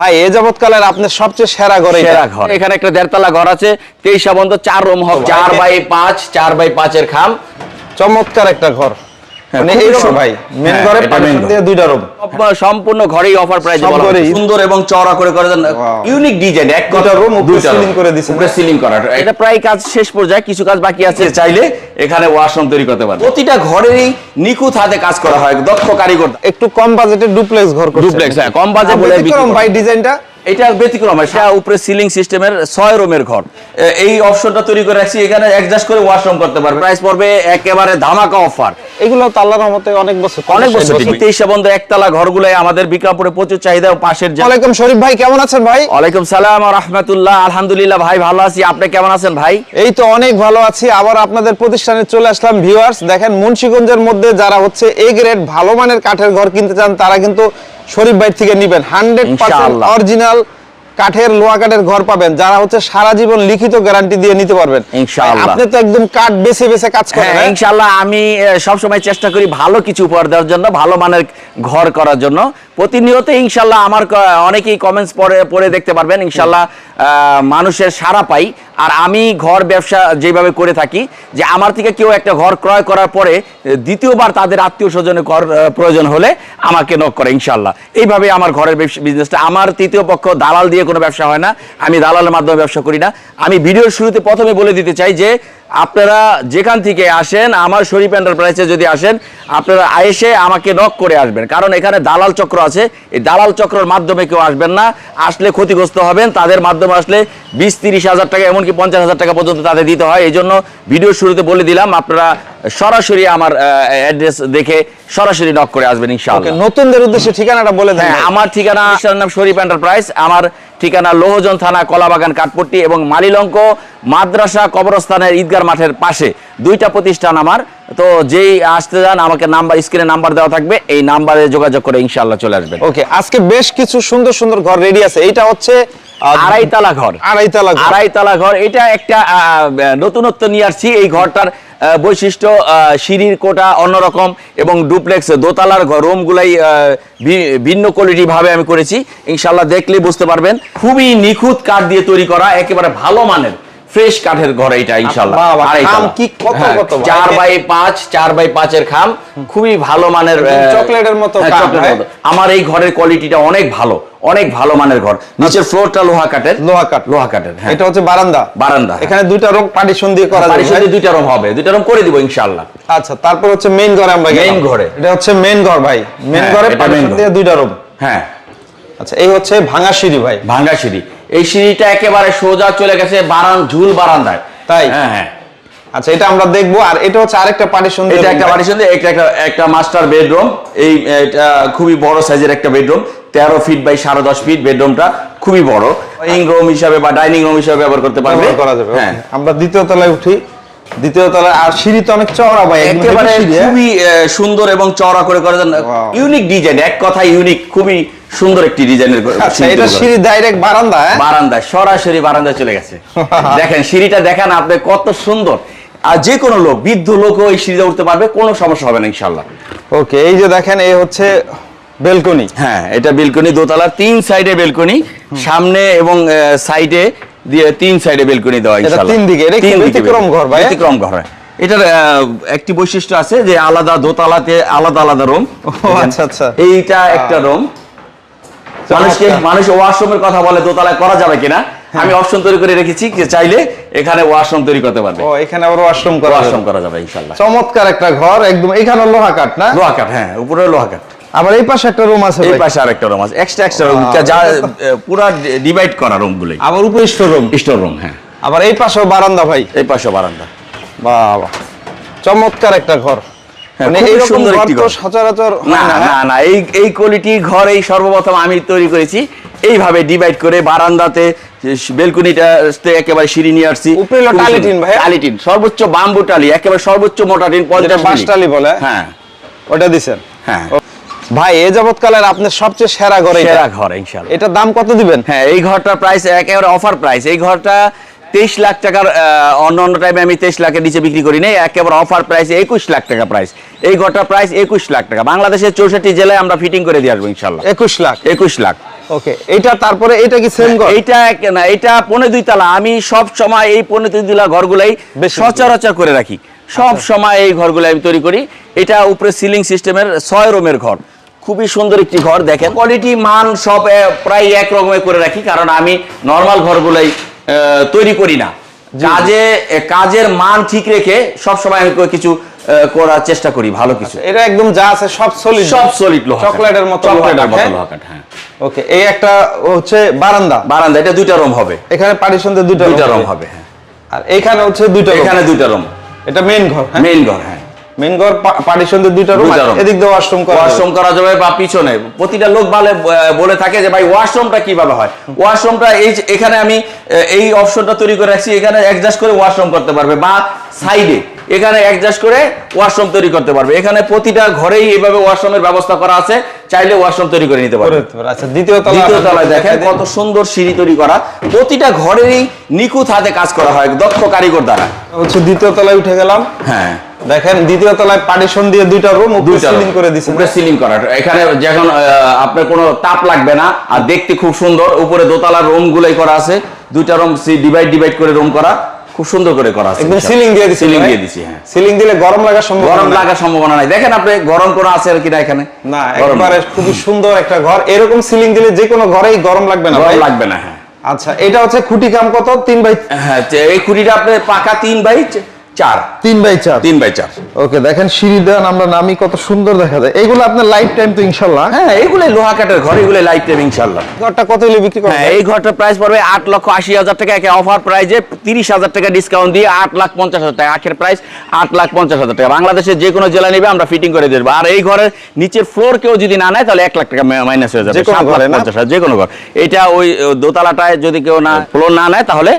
ভাই এ যাবৎকালের আপনার সবচেয়ে সেরা ঘর সেরা ঘর। এখানে একটা দেড়তলা ঘর আছে তেইশ বন্ধ চার রুম হবে। চার বাই পাঁচ চার বাই পাঁচের খাম। চমৎকার একটা ঘর। হ্যাঁ, মানে। ভাই মেন হ্যাঁ, ঘরে এটা পানি main ঘর। দিয়ে দুইটা রুম সম্পূর্ণ ঘরেই অফার প্রাইস সুন্দর এবং চওড়া করে করে ইউনিক ডিজাইন এক দুইটা room দুইটা ceiling করে দিছেন। উপরে সিলিং করা। এটা প্রায় কাজ শেষ পর্যায়ে কিছু কাজ বাকি আছে। চাইলে এখানে ওয়াশরুম তৈরি করতে পারবে। প্রতিটা ঘরেরই নিখুঁত হাতে কাজ করা হয় দক্ষ কারিগর। একটু কম বাজেটে ডুপ্লেক্স ঘর ডুপ্লেক্স হ্যাঁ কম বাজে বলে। ভাই ডিজাইনটা এটা ব্যতিক্রম এটা উপরে সিলিং সিস্টেমের ছয় রুমের ঘর। এই অপশনটা তৈরি করে রাখছি এখানে অ্যাডজাস্ট করে ওয়াশরুম করতে পারবে। প্রাইস পড়বে একেবারে ধামাকা অফার এগুলো তো আল্লাহর রহমতে অনেক বছর অনেক বছর তেইশে বন্ধ একতলা ঘরগুলো আমাদের বিক্রমপুরে প্রচুর চাহিদা পাশের ওয়ালাইকুম শরীফ ভাই কেমন আছেন ভাই? ওয়ালাইকুম সালাম রহমতুল্লাহ আলহামদুলিল্লাহ ভাই ভালো আছি। আপনি কেমন আছেন ভাই? এই তো অনেক ভালো আছি। আবার আপনাদের প্রতিষ্ঠানে চলে আসলাম ভিউয়ার্স দেখেন মুন্সিগঞ্জের মধ্যে যারা হচ্ছে এ গ্রেড ভালো মানের কাঠের ঘর কিনতে চান তারা কিন্তু শরীফ ভাই থেকে নিবেন। হান্ড্রেড পার্সেন্ট অরিজিনাল কাঠের লোহা কাঠের ঘর পাবেন যারা হচ্ছে সারা জীবন লিখিত গ্যারান্টি দিয়ে নিতে পারবেন ইনশাআল্লাহ। আপনি তো একদম কাঠ বেছে বেছে কাজ করেন হ্যাঁ হ্যাঁ? ইনশাল্লাহ আমি সব সময় চেষ্টা করি ভালো কিছু উপহার দেওয়ার জন্য ভালো মানের ঘর করার জন্য প্রতিনিয়ত ইনশাল্লাহ আমার অনেকেই কমেন্টস পরে পড়ে দেখতে পারবেন ইনশাল্লাহ আহ, মানুষের সারা পাই আর আমি ঘর ব্যবসা যেভাবে করে থাকি, যে আমার থেকে কেউ একটা ঘর ক্রয় করার পরে, দ্বিতীয়বার তাদের আত্মীয় স্বজনের ঘর প্রয়োজন হলে আমাকে নক করে ইনশাল্লাহ এইভাবে আমার ঘরের বিজনেসটা আমার তৃতীয় পক্ষ দালাল দিয়ে কোনো ব্যবসা হয় না। আমি দালালের মাধ্যমে ব্যবসা করি না। আমি ভিডিওর শুরুতে প্রথমে বলে দিতে চাই যে আপনারা যেখান থেকে আসেন, আমার শরীফ এন্টারপ্রাইজে যদি আসেন, আপনারা এসে আমাকে নক করে আসবেন। কারণ এখানে দালাল চক্র আছে। এই দালাল চক্রের মাধ্যমে কেউ আসবেন না। আসলে ক্ষতিগ্রস্ত হবেন। তাদের মাধ্যমে আসলে বিশ তিরিশ হাজার টাকা, এমনকি পঞ্চাশ হাজার টাকা পর্যন্ত তাদের দিতে হয়। এই জন্য ভিডিওর শুরুতে বলে দিলাম, আপনারা সরাসরি আমার অ্যাড্রেস দেখে সরাসরি নক করে আসবেন ওকে ইনশাআল্লাহ নতুনদের উদ্দেশ্যে ঠিকানাটা বলে দেন হ্যাঁ আমার ঠিকানা নাম শরীফ এন্টারপ্রাইজ আমার ঠিকানা লোহজন থানা কলাবাগান কাঠপট্টি এবং মালিলঙ্ক মাদ্রাসা কবরস্থানের ঈদগার মাঠের পাশে। দুইটা প্রতিষ্ঠান আমার। তো যেই আসতে যান আমাকে নাম্বার স্ক্রিনে নাম্বার দেওয়া থাকবে। এই নাম্বারে যোগাযোগ করে ইনশাআল্লাহ চলে আসবেন। ওকে আজকে বেশ কিছু সুন্দর সুন্দর ঘর রেডি আছে। এটা হচ্ছে আড়াইতলা ঘর। আড়াইতলা ঘর। আড়াইতলা ঘর। এটা একটা নতুনত্ব নিয়ে আসছি। এই ঘরটার বৈশিষ্ট্য সিঁড়ির কোটা অন্যরকম এবং ডুপ্লেক্স, দোতলার রুমগুলাই ভিন্ন কোয়ালিটি ভাবে আমি করেছি। ইনশাল্লাহ দেখলে বুঝতে পারবেন। খুবই নিখুঁত কাঠ দিয়ে তৈরি করা, একেবারে ভালো মানের। ফ্রেশ কাঠের ঘর এটা। খাম কি কত হ্যাঁ, কত ভাই। বাই পাঁচ চার বাই পাঁচের খাম। খুবই ভালো মানের চকলেটের মতো হ্যাঁ। আমার এই ঘরের কোয়ালিটিটা অনেক ভালো অনেক ভালো মানের ঘর। নিচের ফ্লোরটা লোহা কাঠের। লোহা কাঠ। লোহা কাঠের হ্যাঁ। এটা হচ্ছে বারান্দা। বারান্দা হ্যাঁ। এখানে দুইটা রুম পার্টিশন দিয়ে করা পারিশোধে দুইটা রুম হবে দুইটা রুম করে দিব ইনশাআল্লাহ। আচ্ছা তারপর হচ্ছে মেইন ঘরে আমরা Main ঘরে। এটা হচ্ছে মেইন ঘর ভাই। মেইন ঘরে পার্টিশন দিয়ে দুইটা রুম হ্যাঁ। আচ্ছা এই হচ্ছে ভাঙা সিঁড়ি ভাই। ভাঙ্গা সিঁড়ি। এই সিঁড়িটা একেবারে সোজা চলে গেছে বারান ঝুল বারান্দায়। তাই? হ্যাঁ হ্যাঁ। আচ্ছা এটা আমরা দেখব। আর এটা হচ্ছে আরেকটা পার্টিশন এটা একটা পারিশন এটা একটা একটা মাস্টার বেডরুম এই এটা খুবই বড় সাইজের একটা বেডরুম তেরো ফিট বাই সাড়ে দশ ফিট বেডরুমটা খুবই বড়। ড্রয়িং রুম হিসাবে বা ডাইনিং রুম হিসাবে ব্যবহার করতে পারবে। ব্যবহার করা যাবে হ্যাঁ। আমরা দ্বিতীয় তলায় উঠি। দ্বিতীয় তলায় আর সিঁড়ি তো অনেক চওড়া ভাই একেবারে হ্যাঁ? খুবই সুন্দর এবং চওড়া করে করে ইউনিক ডিজাইন এক কথা ইউনিক খুবই সুন্দর একটি ডিজাইনের আচ্ছা এটা সিঁড়ি ডাইরেক্ট বারান্দা হ্যাঁ? বারান্দায় সরাসরি বারান্দায় চলে গেছে। দেখেন সিঁড়িটা দেখেন আপনি কত সুন্দর। আর যে কোনো লোক বৃদ্ধ লোকও এই সিঁড়িতে উঠতে পারবে কোনো সমস্যা হবে না ইনশাল্লাহ ওকে এই যে দেখেন এই হচ্ছে বেলকনি। হ্যাঁ এটা বেলকনি দোতলার তিন সাইডে বেলকনি সামনে এবং সাইডে দিয়ে তিন সাইডে বেলকনি দেওয়া ইনশাআল্লাহ। তিন দিকে, এটা কি ব্যতিক্রম ঘর ভাই? ব্যতিক্রম ঘর হয়। এটার আহ, একটি বৈশিষ্ট্য আছে যে আলাদা দোতলাতে আলাদা আলাদা রুম। ও আচ্ছা আচ্ছা। এইটা একটা রুম। মানুষকে মানুষ ওয়াশরুমের কথা বলে দোতলায় করা যাবে কিনা? আমি অপশন তৈরি করে রেখেছি যে চাইলে এখানে ওয়াশরুম তৈরি করতে পারবে। ও এখানে আবার ওয়াশরুম করা ওয়াশরুম করা যাবে ইনশাআল্লাহ। চমৎকার একটা ঘর একদম এখানে লোহা কাঠ না? লোহা কাঠ হ্যাঁ উপরে লোহা কাঠ। আবার এই পাশে একটা রুম আছে এই পাশে আরেকটা রুম আছে। এক্সট্রা এক্সট্রা রুম যা আহ, পুরা ডিভাইড করা রুম গুলোই আবার উপরে স্টোর রুম স্টোর রুম হ্যাঁ। আবার এই পাশেও বারান্দা ভাই। এই পাশে বারান্দা। বাবা চমৎকার একটা ঘর। হ্যাঁ, মানে হয় এই কোয়ালিটি ঘর এই সর্বপ্রথম আমি তৈরি করেছি। এইভাবে ডিভাইড করে বারান্দাতে বেলকুনিটা একেবারে সিঁড়ি নিয়ে আসছি। উপরে হলো খুবই টালি সুন্দর। টিন ভাইয়া? টালি টিন সর্বোচ্চ বাম্বু টালি একেবারে সর্বোচ্চ মোটা টিন পঞ্চাশ টালি বলে? হ্যাঁ। ওটা দিছেন? হ্যাঁ। ভাই এ যাবৎকালের আপনার সবচেয়ে সেরা ঘর এটা। সেরা ঘর ইনশাআল্লাহ এটার দাম কত দিবেন? হ্যাঁ এই ঘরটার প্রাইস একেবারে অফার প্রাইস এই ঘরটা তেইশ লাখ টাকার অন্য অন্য টাইমে আমি তেইশ লাখের নিচে বিক্রি করি নাই একেবারে অফার প্রাইস একুশ লাখ টাকা প্রাইস এই ঘরটার প্রাইস একুশ লাখ টাকা। বাংলাদেশের চৌষট্টি জেলায় আমরা ফিটিং করে দিয়ে আসব ইনশাল্লাহ একুশ লাখ? একুশ লাখ। ওকে এটা তারপরে এটা কি সেম ঘর? না এটা পনে দুই তালা। আমি সব সময় এই পনে দুই তালা ঘরগুলাই বেশি সচরাচর করে রাখি। সব সময় এই ঘরগুলো আমি তৈরি করি। এটা উপরে সিলিং সিস্টেমের ছয় রুমের ঘর। খুবই সুন্দর একটি ঘর দেখেন। কোয়ালিটি মান সব প্রায় এক রকমের করে রাখি কারণ আমি নর্মাল ঘরগুলাই তৈরি করি না। কাজে কাজের মান ঠিক রেখে সব সময় আমি কিছু করার চেষ্টা করি ভালো কিছু। এটা একদম যা আছে সব সলিড সব সলিড লোহা চকলেটের মতো চকলেটের লোহা মতো কাঠ, লোহা কাঠ হ্যাঁ। ওকে এই একটা হচ্ছে বারান্দা। বারান্দা এটা দুইটা রুম হবে। এখানে পার্টিশন দিয়ে দুইটা দুইটা রুম হবে। হ্যাঁ। আর এখানে হচ্ছে দুইটা এখানে দুইটা রুম। এটা মেইন ঘর হ্যাঁ? মেইন ঘর হ্যাঁ। ঘর পার্টিশন দুইটা রুম এদিক দিয়ে ওয়াশরুম করা ওয়াশরুম করা যাবে বা পিছনে। প্রতিটা লোক বলে বলে থাকে যে ভাই ওয়াশরুমটা কীভাবে হয়? ওয়াশরুমটা এই এখানে আমি এই অপশনটা তৈরি করে রাখছি। এখানে অ্যাডজাস্ট করে ওয়াশরুম করতে পারবে বা সাইডে এখানে অ্যাডজাস্ট করে ওয়াশরুম তৈরি করতে পারবে। এখানে প্রতিটা ঘরেই এইভাবে ওয়াশরুমের ব্যবস্থা করা আছে। চাইলে ওয়াশরুম তৈরি করে নিতে পারবে। আচ্ছা দ্বিতীয় তলা দ্বিতীয় তলায় দেখেন কত সুন্দর সিঁড়ি তৈরি করা। প্রতিটা ঘরেরই নিখুঁত হাতে কাজ করা হয় দক্ষ কারিগর দ্বারা। হচ্ছে দ্বিতীয় তলায় উঠে গেলাম। হ্যাঁ। দেখেন দ্বিতীয় তলায় পার্টিশন দিয়ে দুইটা রুম দুইটা সিলিং করে দিছেন উপরে সিলিং করা। এখানে যখন আপনার কোনো তাপ লাগবে না আর দেখতে খুব সুন্দর উপরে দোতলার রুম গুলাই করা আছে। দুইটা রুম ডিভাইড ডিভাইড করে রুম করা খুব সুন্দর করে করা আছে একদম সিলিং দিয়ে সিলিং দিয়ে দিছি হ্যাঁ। সিলিং দিলে গরম লাগার সম্ভাবনা গরম লাগার সম্ভাবনা নাই। দেখেন আপনি গরম কোনো আছে আর কিনা এখানে? না একবারে খুবই সুন্দর একটা ঘর। এরকম সিলিং দিলে যে কোনো ঘরেই গরম লাগবে না গরম লাগবে না হ্যাঁ। আচ্ছা এটা হচ্ছে খুঁটি কাম কত? তিন বাই হ্যাঁ এই খুঁটিটা আপনি পাকা তিন বাই চার। তিন বাই চার? তিন বাই চার। ওকে দেখেন সিঁড়ি দেন আমরা নামি কত সুন্দর দেখা যায়। এইগুলো আপনার লাইফ টাইম তো ইনশাল্লাহ। হ্যাঁ এইগুলো লোহা কাঠের ঘর এগুলো লাইফ টাইম ইনশাল্লাহ। ঘরটা কত হলে বিক্রি করবেন হ্যাঁ এই ঘরটার প্রাইস পড়বে আট লক্ষ আশি হাজার টাকা। একে অফার প্রাইজে তিরিশ হাজার টাকা ডিসকাউন্ট দিয়ে আট লাখ পঞ্চাশ হাজার টাকা। আখের প্রাইস আট লাখ পঞ্চাশ হাজার টাকা। বাংলাদেশের যে কোনো জেলা নেবে আমরা ফিটিং করে দেবো। আর এই ঘরের নিচের ফ্লোর কেউ যদি না নেয় তাহলে এক লাখ টাকা মাইনাস হয়ে যাবে। যে কোনো সাত লাখ পঞ্চাশ হাজার যে কোনো ঘর। এটা ওই দোতলাটায় যদি কেউ না ফ্লোর না নেয় তাহলে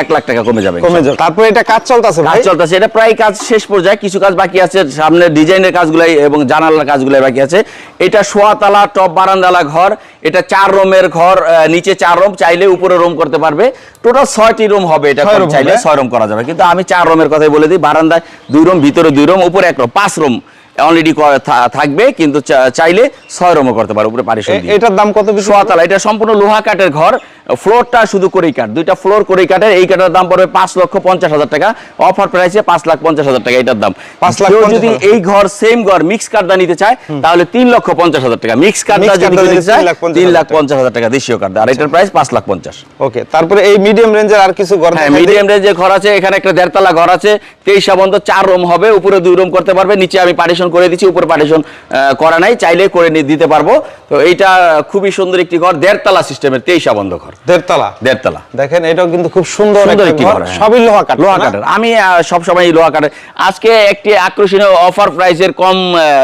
এক লাখ টাকা কমে যাবে কমে যাবে। তারপরে এটা কাজ চলতেছে কাজ চলতেছে এটা প্রায় কাজ শেষ পর্যায়ে কিছু কাজ বাকি আছে সামনে ডিজাইনের কাজগুলাই এবং জানালার কাজগুলাই বাকি আছে। এটা সোয়াতলা টপ বারান্দালা ঘর এটা চার রুমের ঘর নিচে চার রুম চাইলে উপরে রুম করতে পারবে। টোটাল ছয়টি রুম হবে এটা চাইলে ছয় রুম করা যাবে। কিন্তু আমি চার রুমের কথাই বলে দিই বারান্দায় দুই রুম ভিতরে দুই রুম উপরে এক রুম পাঁচ রুম। অলরেডি থাকবে কিন্তু চাইলে ছয় রুমও করতে পারে উপরে পারিশন এটার দাম কত সোয়াতলা এটা সম্পূর্ণ লোহা কাঠের ঘর ফ্লোরটা শুধু করেই কাঠ দুইটা ফ্লোর করেই কাঠের এই কাঠের দাম পড়বে পাঁচ লক্ষ পঞ্চাশ হাজার টাকা। অফার প্রাইসে পাঁচ লাখ পঞ্চাশ হাজার টাকা এটার দাম। পাঁচ লাখ যদি এই ঘর সেম ঘর মিক্স কাঠটা নিতে চায় তাহলে তিন লক্ষ পঞ্চাশ হাজার টাকা। মিক্স কাঠটা যদি নিতে চায় তিন লাখ পঞ্চাশ হাজার টাকা। দেশীয় কাঠ আর এটার প্রাইস পাঁচ লাখ পঞ্চাশ। ওকে তারপরে এই মিডিয়াম রেঞ্জের আর কিছু ঘর হ্যাঁ। মিডিয়াম রেঞ্জের ঘর আছে এখানে একটা দেড়তলা ঘর আছে তেইশা বন্ধ চার রুম হবে উপরে দুই রুম করতে পারবে নিচে আমি পার্টিশন করে দিচ্ছি উপরে পার্টিশন করা নাই চাইলে করে দিতে পারব। তো এইটা খুবই সুন্দর একটি ঘর দেড়তলা সিস্টেমের তেইশা বন্ধ ঘর। দেড়তলা? দেড়তলা। দেখেন এটাও কিন্তু খুব সুন্দর সুন্দর একটি ঘর হ্যাঁ। সবই লোহা কাঠ লোহা? কাঠের। আমি সব সময় লোহা কাঠের। আজকে একটি আকর্ষণীয় অফার প্রাইসের কম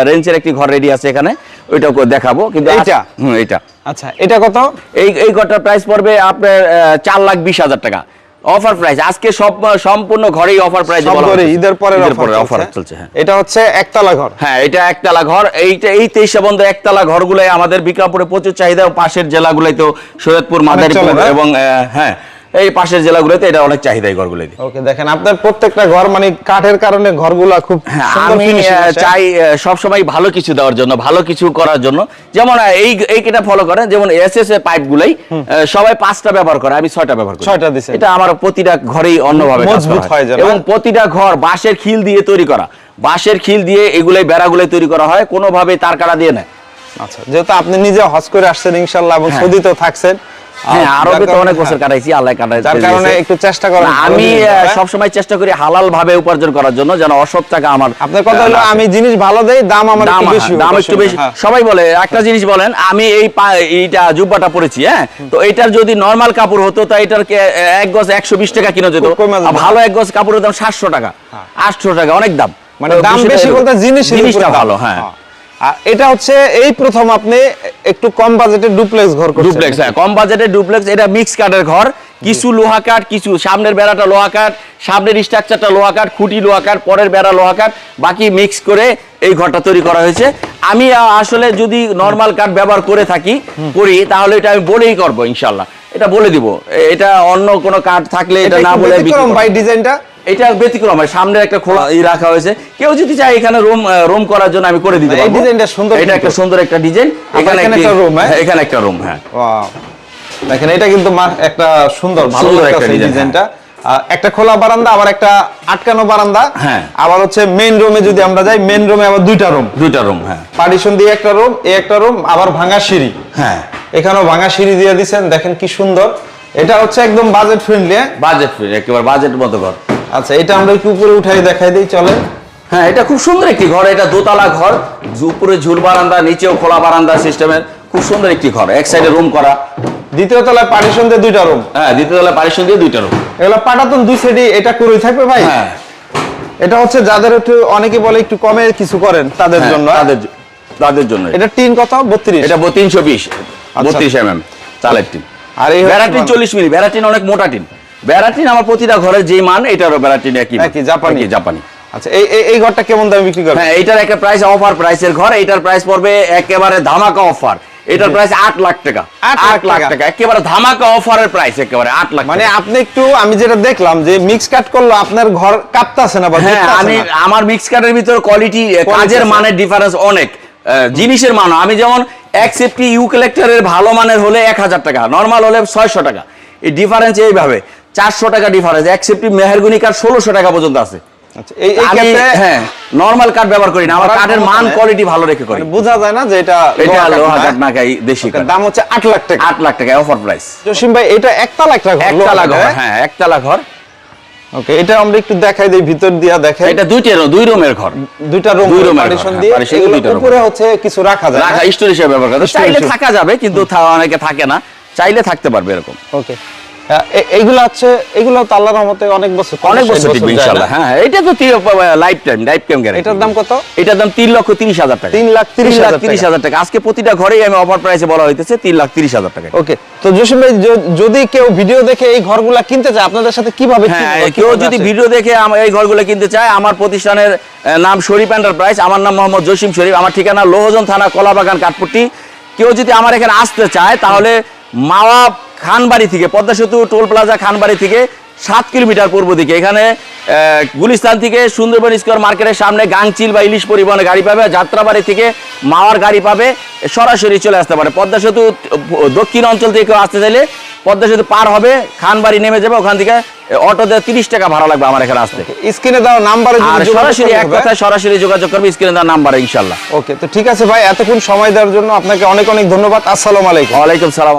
রেঞ্জের একটি ঘর রেডি আছে এখানে। ওইটাও দেখাবো কিন্তু এইটা? হুম এইটা। আচ্ছা এটা কত? এই এই ঘরটার প্রাইস পড়বে আপনার চার লাখ বিশ হাজার টাকা। অফার প্রাইস আজকে সব সম্পূর্ণ ঘরেই অফার প্রাইস বলা ঘরে ঈদের পরে অফার চলছে। হ্যাঁ। এটা হচ্ছে একতলা ঘর। হ্যাঁ এটা একতলা ঘর। এইটা এই তেইশে বন্ধ একতলা ঘরগুলাই আমাদের বিক্রমপুরে প্রচুর চাহিদা পাশের জেলাগুলোই তো সৈয়দপুর মাদারীপুর এবং হ্যাঁ। এই পাশের জেলাগুলোতে এটা অনেক চাহিদা এই ঘরগুলোই ওকে দেখেন আপনার প্রত্যেকটা ঘর মানে কাঠের কারণে ঘরগুলা খুব হ্যাঁ, আমি। চাই সব সময় ভালো কিছু দেওয়ার জন্য ভালো কিছু করার জন্য। যেমন এই এইটা ফলো করেন যেমন এসএস এর পাইপ গুলাই সবাই পাঁচটা ব্যবহার করে আমি ছয়টা ব্যবহার করি। ছয়টা দিছেন। এটা আমার প্রতিটা ঘরেই অন্যভাবে মজবুত হয়। এবং প্রতিটা ঘর বাঁশের খিল দিয়ে তৈরি করা। বাঁশের খিল দিয়ে এগুলাই বেড়াগুলাই তৈরি করা হয় কোনোভাবে তার কাটা দিয়ে নেয় আচ্ছা যেহেতু আপনি নিজে হজ করে আসছেন ইনশাল্লাহ এবং হ্যাঁ। সৌদিতেও থাকছেন হ্যাঁ আরবে তো অনেক বছর কাটাইছি আল্লাহ কাটাই যার কারণে একটু চেষ্টা করেন আমি জিনিস সবসময় চেষ্টা করি হালাল ভাবে উপার্জন করার জন্য যেন অসৎ টাকা আমার আপনার কথা হলো আমি জিনিস ভালো দেই দাম আমার দাম একটু বেশি হ্যাঁ, দাম একটু বেশি। হ্যাঁ। সবাই বলে একটা জিনিস বলেন আমি এই এইটা জুব্বাটা পরেছি হ্যাঁ? তো এটার যদি নর্মাল কাপড় হতো তা এটার এক গজ একশো বিশ টাকা কিনা যেত। ভালো এক গজ কাপড়ের দাম সাতশো টাকা আটশো টাকা অনেক দাম। মানে দাম বেশি বলতে জিনিসের জিনিসটা ভালো হ্যাঁ। আর এটা হচ্ছে এই প্রথম আপনি একটু কম বাজেটে ডুপ্লেক্স ঘর করছেন ডুপ্লেক্স হ্যাঁ কম বাজেটে ডুপ্লেক্স এটা মিক্স কাঠের ঘর। কিছু লোহা কাঠ কিছু সামনের বেড়াটা লোহা কাঠ সামনের স্ট্রাকচারটা লোহা কাঠ খুঁটি লোহা কাঠ পরের বেড়া লোহা কাঠ বাকি মিক্স করে এই ঘরটা তৈরি করা হয়েছে। আমি আসলে যদি নর্মাল কাঠ ব্যবহার করে থাকি করি তাহলে এটা আমি বলেই করব ইনশাল্লাহ। এটা বলে দিব। এটা অন্য কোনো কাঠ থাকলে এটা না বলে ব্যতিক্রম ডিজাইনটা এটা ব্যতিক্রম হয় সামনে একটা খোলা রাখা হয়েছে। কেউ যদি চায় এখানে রুম রুম করার জন্য আমি করে দিতে এই ডিজাইনটা সুন্দর এটা একটা সুন্দর একটা ডিজাইন এখানে এখানে একটা হ্যাঁ? হ্যাঁ, এখানে একটা রুম হ্যাঁ। দেখেন এটা কিন্তু একটা সুন্দর ভালো একটা ডিজাইনটা একটা খোলা বারান্দা আবার একটা আটকানো বারান্দা। হ্যাঁ। আবার হচ্ছে মেইন রুমে যদি আমরা যাই মেইন রুমে আবার দুইটা রুম দুইটা রুম হ্যাঁ। পার্টিশন দিয়ে একটা রুম এই একটা রুম আবার ভাঙা সিঁড়ি। হ্যাঁ। এখানেও ভাঙা সিঁড়ি দিয়ে দিছেন দেখেন কি সুন্দর। এটা হচ্ছে একদম বাজেট ফ্রেন্ডলি বাজেট ফ্রি একেবারে বাজেট মতো ঘর। আচ্ছা এটা আমরা একটু উপরে উঠাই দেখাই দিই চলে হ্যাঁ এটা খুব সুন্দর একটি ঘর এটা দোতলা ঘর উপরে ঝুল বারান্দা নিচেও খোলা বারান্দা সিস্টেমের খুব সুন্দর একটি ঘর এক সাইডে রুম করা। দ্বিতীয় তলায় পার্টিশন দিয়ে দুইটা রুম হ্যাঁ দ্বিতীয় তলায় পারিশন দিয়ে দুইটা রুম এগুলো পাটাতন দুই সাইডে এটা করেই থাকবে ভাই? হ্যাঁ। এটা হচ্ছে যাদের একটু অনেকে বলে একটু কমে কিছু করেন তাদের হ্যাঁ, জন্য। তাদের তাদের জন্য। এটা টিন কত? বত্রিশ। এটা তিনশো বিশ। বত্রিশ এম এম চালের টিন। আর এই মানে- চল্লিশ মিলি ব্যারাটিন অনেক মোটা টিন। ব্যারাটিন আমার প্রতিটা ঘরের যে মান এটারও ব্যারাটিন একই। একই, জাপানি। জাপানি। আচ্ছা এই এই- ঘরটা কেমন দামে বিক্রি করবে হ্যাঁ এইটার একটা প্রাইস অফার প্রাইসের ঘর এইটার প্রাইস পড়বে একেবারে ধামাকা অফার এটার প্রাইস আট লাখ টাকা। আট লাখ টাকা। একেবারে ধামাকা অফারের প্রাইস একেবারে আট লাখ মানে আপনি একটু আমি যেটা দেখলাম যে মিক্স কাট করল আপনার ঘর কাঁপতাছে না হ্যাঁ আমি আমার মিক্স কার্ডের ভিতর কোয়ালিটি কাজের। মানের ডিফারেন্স অনেক। জিনিসের মান আমি যেমন ইউ কালেক্টরের ভালো মানের হলে এক হাজার টাকা নর্মাল হলে ছয়শো টাকা। এই ডিফারেন্স এইভাবে। চারশো টাকা ডিফারেন্স এক্সেপ্টি মেহেরগুনি কার্ড ষোলোশো টাকা পর্যন্ত আছে। এই এই আমি ক্ষেত্রে হ্যাঁ নর্মাল কার্ড ব্যবহার করি না আমার করার মান কোয়ালিটি ভালো রেখে করি। বোঝা যায় না যে এটা এটা লোহা কাঠ না। কার্ড দেশি দাম হচ্ছে আট লাখ টাকা। আট লাখ টাকা অফার প্রাইস জসিম ভাই এটা একতলা একটা ঘর একতলা ঘর হ্যাঁ একতলা ঘর। ওকে এটা আমরা একটু দেখাই দিই ভিতর দিয়া দেখাই এটা দুইটা দুই রুমের ঘর। দুইটা রুম দুই room পার্টিশন হ্যাঁ, দিয়ে। উপরে হচ্ছে কিছু রাখা যায় রাখা স্টোর হিসেবে ব্যবহার করে চাইলে থাকা যাবে কিন্তু অনেকে থাকে না। চাইলে থাকতে পারবে এরকম। ওকে। এইগুলো হচ্ছে এগুলো তো আল্লাহর রহমতে অনেক বছর অনেক বছর টিকবে ইনশাআল্লাহ। হ্যাঁ হ্যাঁ, এটা তো life time life time guarantee এটার দাম কত? এটার দাম তিন লক্ষ তিরিশ হাজার টাকা। তিন লাখ তিরিশ তিন লাখ হাজার তিরিশ টাকা। হাজার টাকা। আজকে প্রতিটা ঘরেই আমি অফার প্রাইসে বলা হইতেছে তিন লাখ তিরিশ হাজার টাকা। ওকে তো জসিম ভাই যদি কেউ ভিডিও দেখে এই ঘরগুলা কিনতে চায় আপনাদের সাথে কীভাবে হ্যাঁ কেউ যদি ভিডিও দেখে এই ঘরগুলো কিনতে চায় আমার প্রতিষ্ঠানের নাম শরীফ এন্টারপ্রাইজ আমার নাম মোহাম্মদ জসিম শরীফ আমার ঠিকানা লোহজন থানা কলাবাগান কাঠপুটি কেউ যদি আমার এখানে আসতে চায় তাহলে মাওয়া খানবাড়ি থেকে পদ্মা সেতু টোল প্লাজা খানবাড়ি থেকে সাত কিলোমিটার পূর্ব দিকে। এখানে গুলিস্তান থেকে সুন্দরবন স্কোয়ার মার্কেটের সামনে গাংচিল বা ইলিশ পরিবহনে গাড়ি পাবে যাত্রাবাড়ি থেকে মাওয়ার গাড়ি পাবে সরাসরি চলে আসতে পারে। পদ্মা সেতু দক্ষিণ অঞ্চল থেকে কেউ আসতে চাইলে পদ্মা সেতু পার হবে খানবাড়ি নেমে যাবে ওখান থেকে অটোতে তিরিশ টাকা ভাড়া লাগবে আমার এখানে আসতে। স্ক্রিনে দেওয়া নাম্বারে সরাসরি এক। কথায় সরাসরি যোগাযোগ করবে স্ক্রিনে দেওয়ার নাম্বারে ইনশাল্লাহ ওকে তো ঠিক আছে ভাই এতক্ষণ সময় দেওয়ার জন্য আপনাকে অনেক অনেক ধন্যবাদ। আসসালামু আলাইকুম। ওয়ালাইকুম সালাম।